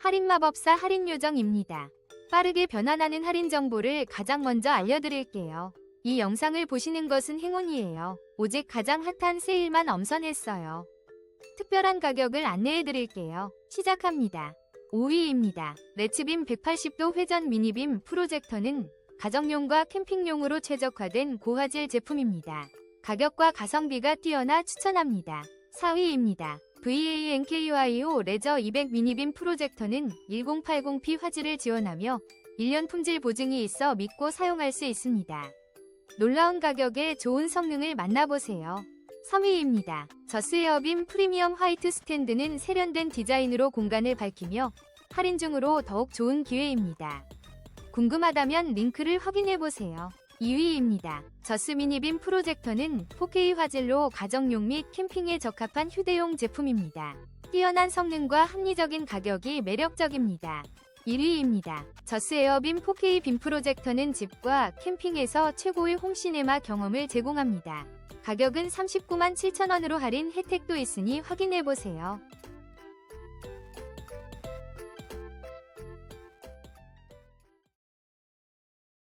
할인마법사 할인요정입니다. 빠르게 변환하는 할인 정보를 가장 먼저 알려드릴게요. 이 영상을 보시는 것은 행운이에요. 오직 가장 핫한 세일만 엄선했어요. 특별한 가격을 안내해드릴게요. 시작합니다. 5위입니다. 레츠빔 180도 회전 미니빔 프로젝터는 가정용과 캠핑용으로 최적화된 고화질 제품입니다. 가격과 가성비가 뛰어나 추천합니다. 4위입니다. VANKYO 레저 200 미니빔 프로젝터는 1080p 화질을 지원하며 1년 품질 보증이 있어 믿고 사용할 수 있습니다. 놀라운 가격에 좋은 성능을 만나보세요. 3위입니다. 저스 에어빔 프리미엄 화이트 스탠드는 세련된 디자인으로 공간을 밝히며 할인 중으로 더욱 좋은 기회입니다. 궁금하다면 링크를 확인해보세요. 2위입니다. 저스 미니빔 프로젝터는 4K 화질로 가정용 및 캠핑에 적합한 휴대용 제품입니다. 뛰어난 성능과 합리적인 가격이 매력적입니다. 1위입니다. 저스 에어빔 4K 빔 프로젝터는 집과 캠핑에서 최고의 홈시네마 경험을 제공합니다. 가격은 39만 7천원으로 할인 혜택도 있으니 확인해보세요.